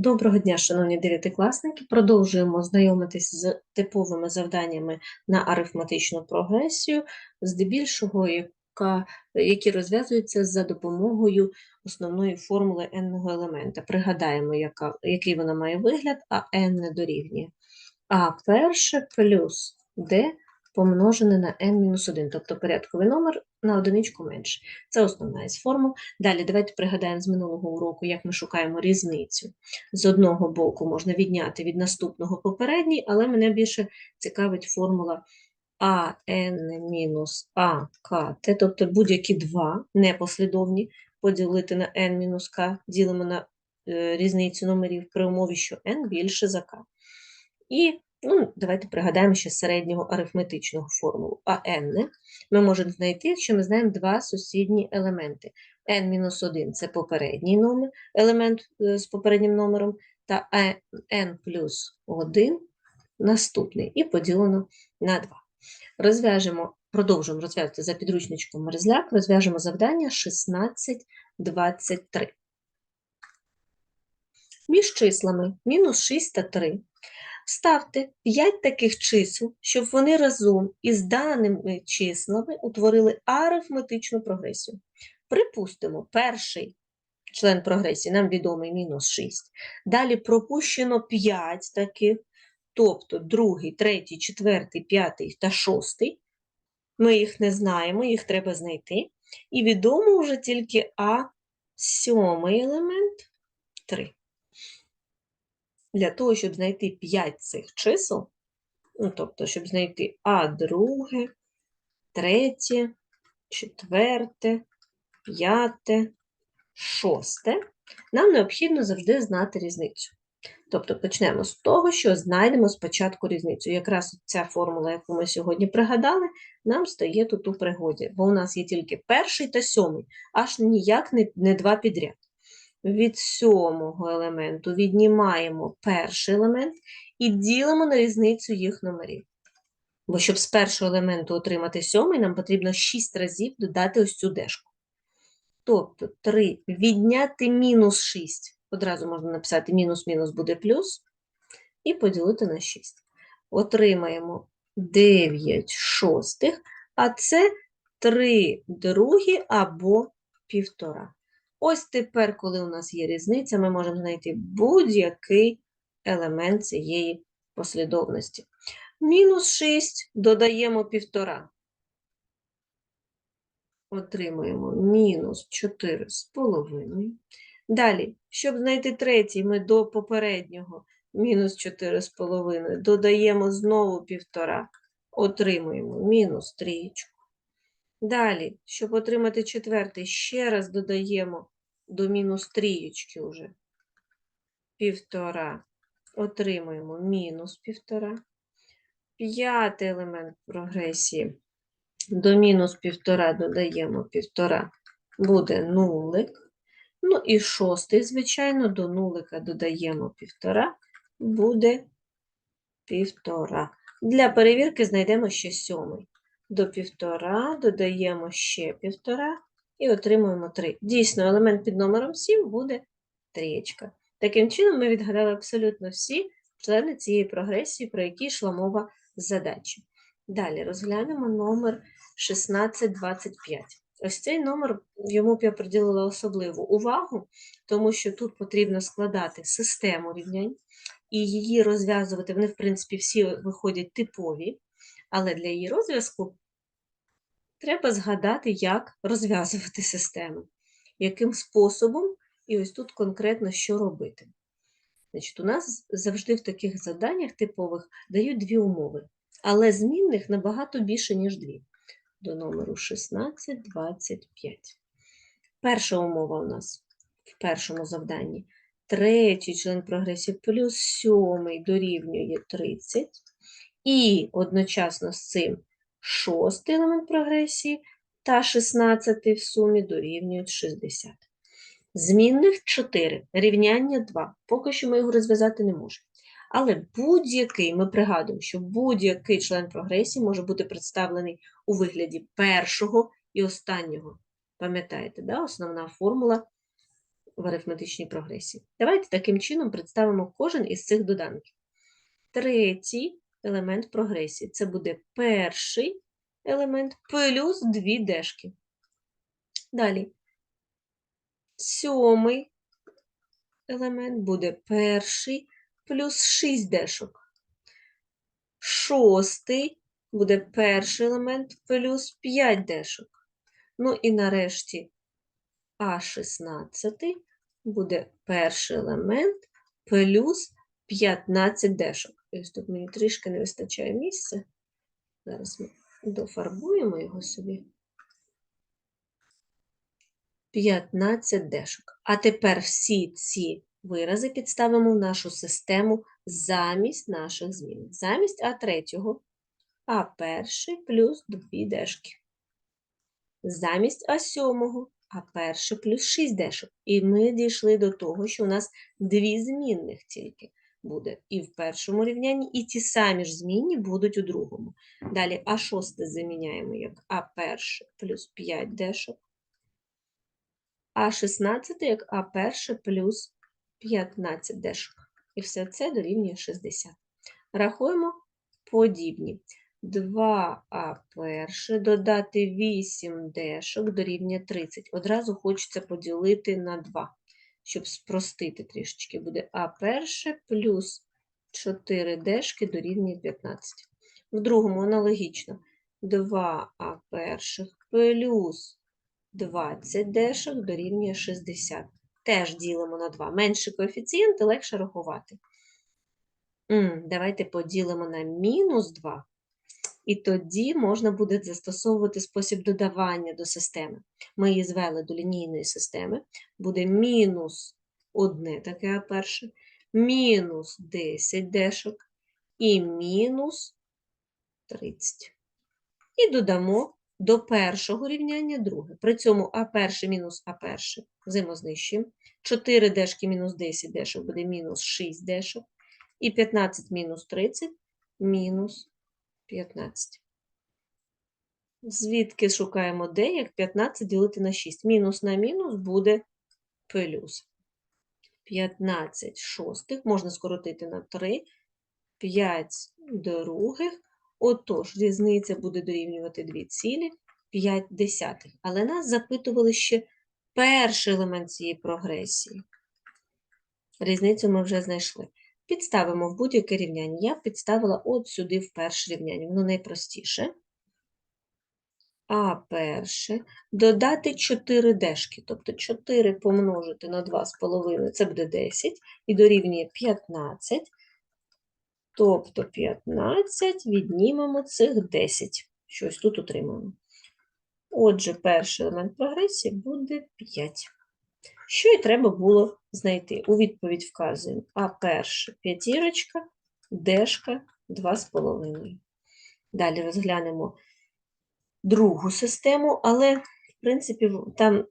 Доброго дня, шановні дев'ятикласники. Продовжуємо знайомитись з типовими завданнями на арифметичну прогресію, здебільшого, яка, які розв'язуються за допомогою основної формули n-ного елемента. Пригадаємо, яка, який вона має вигляд, а n не дорівнює. А перше плюс d помножене на n-1, тобто порядковий номер на одиничку менше. Це основна із формул. Далі давайте пригадаємо з минулого уроку, як ми шукаємо різницю. З одного боку можна відняти від наступного попередній, але мене більше цікавить формула АН мінус АКТ, тобто будь-які два непослідовні поділити на n мінус К, ділимо на е, різницю номерів при умові, що n більше за К. І ну, давайте пригадаємо ще середнього арифметичного формулу. А n ми можемо знайти, якщо ми знаємо два сусідні елементи. n-1 – це попередній номер, елемент е, з попереднім номером, та n плюс 1 наступний, і поділено на 2. Розв'яжемо, продовжуємо розв'язувати за підручничком Мерзляк, розв'яжемо завдання 16-23. Між числами мінус 6 та 3 Ставте 5 таких чисел, щоб вони разом із даними числами утворили арифметичну прогресію. Припустимо, перший член прогресії нам відомий мінус 6. Далі пропущено 5 таких, тобто другий, третій, четвертий, п'ятий та шостий. Ми їх не знаємо, їх треба знайти. І відомо вже тільки А сьомий елемент 3 для того, щоб знайти 5 цих чисел, ну, тобто, щоб знайти А друге, третє, четверте, п'яте, шосте, нам необхідно завжди знати різницю. Тобто почнемо з того, що знайдемо спочатку різницю. Якраз ця формула, яку ми сьогодні пригадали, нам стає тут у пригоді, бо у нас є тільки перший та сьомий, аж ніяк не, не два підряд від сьомого елементу віднімаємо перший елемент і ділимо на різницю їх номерів. Бо щоб з першого елементу отримати сьомий, нам потрібно 6 разів додати ось цю дешку. Тобто 3 відняти мінус 6. Одразу можна написати мінус-мінус буде плюс, і поділити на 6. Отримаємо 9 шостих, а це 3 другі або півтора. Ось тепер, коли у нас є різниця, ми можемо знайти будь-який елемент цієї послідовності. Мінус 6 додаємо 1,5. Отримуємо мінус 4,5. Далі, щоб знайти третій, ми до попереднього мінус 4,5 додаємо знову 1,5. Отримуємо мінус 3. Далі, щоб отримати четвертий, ще раз додаємо до мінус трієчки вже півтора. Отримуємо мінус півтора. П'ятий елемент прогресії. До мінус півтора додаємо півтора, буде нулик. Ну і шостий, звичайно, до нулика додаємо півтора, буде півтора. Для перевірки знайдемо ще сьомий. До півтора додаємо ще півтора і отримуємо 3. Дійсно, елемент під номером 7 буде трієчка. Таким чином, ми відгадали абсолютно всі члени цієї прогресії, про які йшла мова задачі. Далі розглянемо номер 1625. Ось цей номер йому б я приділила особливу увагу, тому що тут потрібно складати систему рівнянь і її розв'язувати. Вони, в принципі, всі виходять типові, але для її розв'язку треба згадати, як розв'язувати систему, яким способом, і ось тут конкретно що робити. Значить, У нас завжди в таких заданнях типових дають дві умови, але змінних набагато більше, ніж дві. До номеру 1625. Перша умова у нас в першому завданні. Третій член прогресії плюс сьомий дорівнює 30. І одночасно з цим шостий елемент прогресії та 16 в сумі дорівнюють 60. Змінних 4, рівняння 2. Поки що ми його розв'язати не можемо. Але будь-який, ми пригадуємо, що будь-який член прогресії може бути представлений у вигляді першого і останнього. Пам'ятаєте, да? основна формула в арифметичній прогресії. Давайте таким чином представимо кожен із цих доданків. Третій елемент прогресії це буде перший елемент плюс дві дешки. Далі. Сьомий елемент буде перший плюс 6 дешок. Шостий буде перший елемент плюс 5 дешок. Ну і нарешті А16 буде перший елемент плюс 15 дешок. Ось тут мені трішки не вистачає місця. Зараз ми дофарбуємо його собі. 15 дешок. А тепер всі ці вирази підставимо в нашу систему замість наших змін. Замість А3 А1 плюс 2 дешки. Замість А7 А1 плюс 6 дешок. І ми дійшли до того, що у нас дві змінних тільки буде і в першому рівнянні, і ті самі ж змінні будуть у другому. Далі А6 заміняємо як А1 плюс 5 дешок. А16 як А1 плюс 15 дешок. І все це дорівнює 60. Рахуємо подібні. 2А1 додати 8 дешок дорівнює 30. Одразу хочеться поділити на 2, щоб спростити трішечки. Буде А1 плюс 4 дешки дорівнює 15. В другому аналогічно. 2А1 плюс 20 дешок дорівнює 60. Теж ділимо на 2. Менший коефіцієнт, легше рахувати. Давайте поділимо на мінус 2. І тоді можна буде застосовувати спосіб додавання до системи. Ми її звели до лінійної системи. Буде мінус одне таке перше, мінус 10 дешок і мінус 30. І додамо до першого рівняння друге. При цьому А1 мінус А1 взаємознищуємо. 4 дешки мінус 10 дешок буде мінус 6 дешок. І 15 мінус 30 мінус 15. Звідки шукаємо d, як 15 ділити на 6? Мінус на мінус буде плюс. 15 шостих можна скоротити на 3, 5 других. Отож, різниця буде дорівнювати 2,5 десятих. Але нас запитували ще перший елемент цієї прогресії. Різницю ми вже знайшли. Підставимо в будь-яке рівняння. Я підставила от сюди в перше рівняння, воно найпростіше. А перше додати 4 дешки, тобто 4 помножити на 2,5 це буде 10 і дорівнює 15. Тобто 15 віднімемо цих 10. Щось тут отримаємо. Отже, перший елемент прогресії буде 5. Що і треба було знайти? У відповідь вказуємо А перше п'ятірочка, дешка 2,5. Далі розглянемо другу систему, але, в принципі, там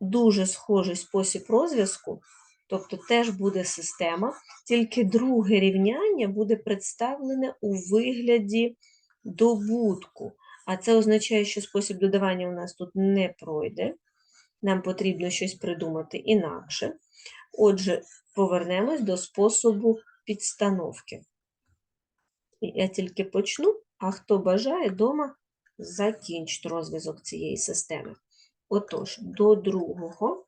дуже схожий спосіб розв'язку, тобто теж буде система, тільки друге рівняння буде представлене у вигляді добутку. А це означає, що спосіб додавання у нас тут не пройде. Нам потрібно щось придумати інакше. Отже, повернемось до способу підстановки. Я тільки почну, а хто бажає, дома закінчить розв'язок цієї системи. Отож, до другого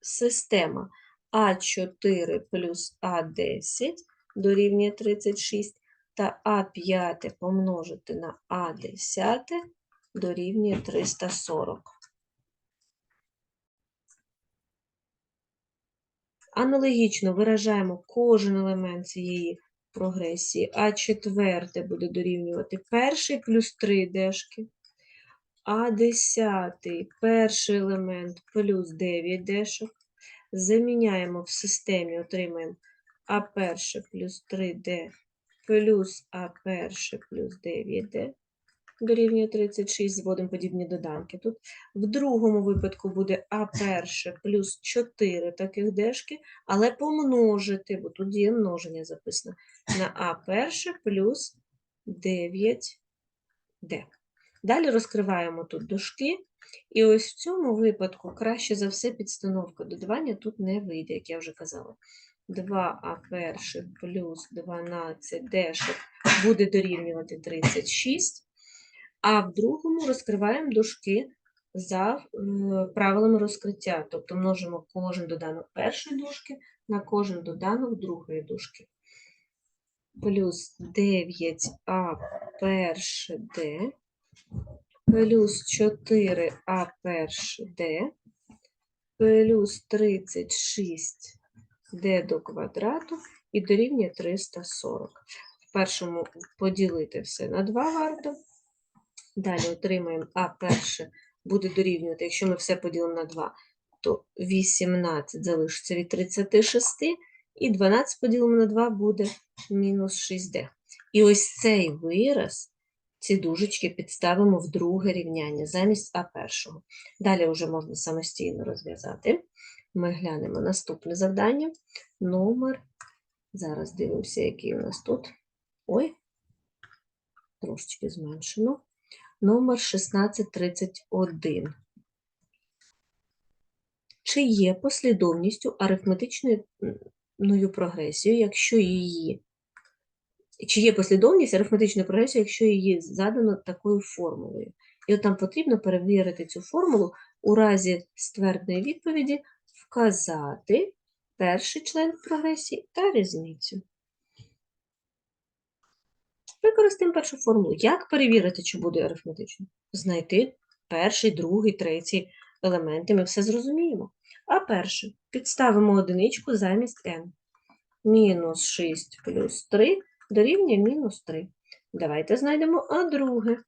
система А4 плюс А10 дорівнює 36 та А5 помножити на А10 дорівнює 340. Аналогічно виражаємо кожен елемент цієї прогресії. А четверте буде дорівнювати перший плюс 3 дешки. А десятий перший елемент плюс 9 дешок. Заміняємо в системі, отримаємо А перше плюс 3D плюс А перше плюс 9D дорівнює 36, зводимо подібні доданки. Тут в другому випадку буде А перше плюс 4 таких дешки, але помножити, бо тут є множення записано, на А перше плюс 9D. Далі розкриваємо тут дужки, і ось в цьому випадку краще за все підстановка додавання тут не вийде, як я вже казала. 2а перших плюс 12 дешок буде дорівнювати 36, а в другому розкриваємо дужки за е, правилами розкриття, тобто множимо кожен доданок першої дужки на кожен доданок другої дужки. Плюс 9а перше d плюс 4а перше d плюс 36 d до квадрату і дорівнює 340. В першому поділити все на 2 варто. Далі отримаємо а перше буде дорівнювати, якщо ми все поділимо на 2, то 18 залишиться від 36, і 12 поділимо на 2 буде мінус 6d. І ось цей вираз, ці дужечки підставимо в друге рівняння замість а першого. Далі вже можна самостійно розв'язати. Ми глянемо наступне завдання. Номер. Зараз дивимося, який у нас тут. Ой, трошечки зменшено. Номер 1631. Чи є послідовністю арифметичною прогресією, якщо її чи є послідовність арифметичної прогресії, якщо її задано такою формулою. І от нам потрібно перевірити цю формулу у разі ствердної відповіді, вказати перший член прогресії та різницю. Використаємо першу формулу. Як перевірити, чи буде арифметично? Знайти перший, другий, третій елементи, ми все зрозуміємо. А перше, підставимо одиничку замість n. Мінус 6 плюс 3 дорівнює мінус 3. Давайте знайдемо А друге.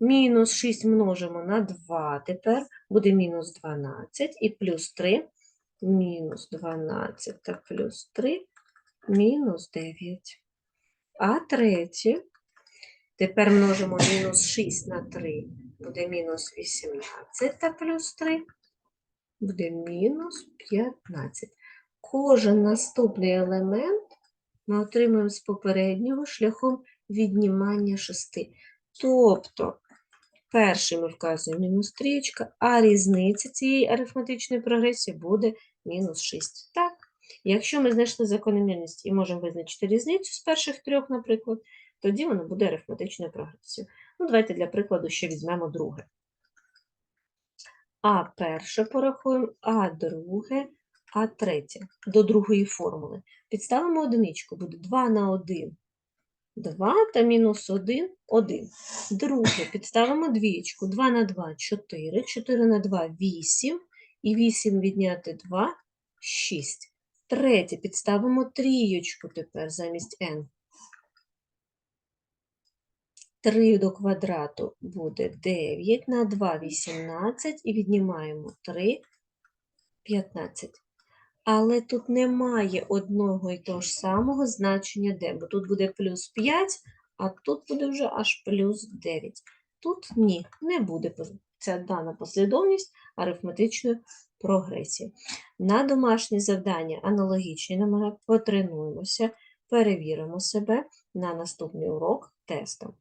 Мінус 6 множимо на 2 тепер, буде мінус 12 і плюс 3, мінус 12 та плюс 3, мінус 9. А третє, тепер множимо мінус 6 на 3, буде мінус 18 та плюс 3, буде мінус 15. Кожен наступний елемент ми отримуємо з попереднього шляхом віднімання 6. Тобто, перший ми вказуємо мінус 3, а різниця цієї арифметичної прогресії буде мінус 6. Так? Якщо ми знайшли закономірність і можемо визначити різницю з перших трьох, наприклад, тоді воно буде арифметичною прогресією. Ну, давайте для прикладу ще візьмемо друге. А перше порахуємо, а друге, а третє до другої формули. Підставимо одиничку, буде 2 на 1. 2 та мінус 1 1. Друге, підставимо двічку. 2 на 2 4, 4 на 2 8, і 8 відняти 2 6. Третє, підставимо трієчку тепер замість n. 3 до квадрату буде 9 на 2 18 і віднімаємо 3 15. Але тут немає одного і того ж самого значення d, бо тут буде плюс 5, а тут буде вже аж плюс 9. Тут ні, не буде ця дана послідовність арифметичної прогресії. На домашні завдання аналогічні номери потренуємося, перевіримо себе на наступний урок тестом.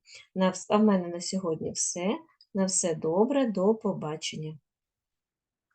А в мене на сьогодні все. На все добре, до побачення.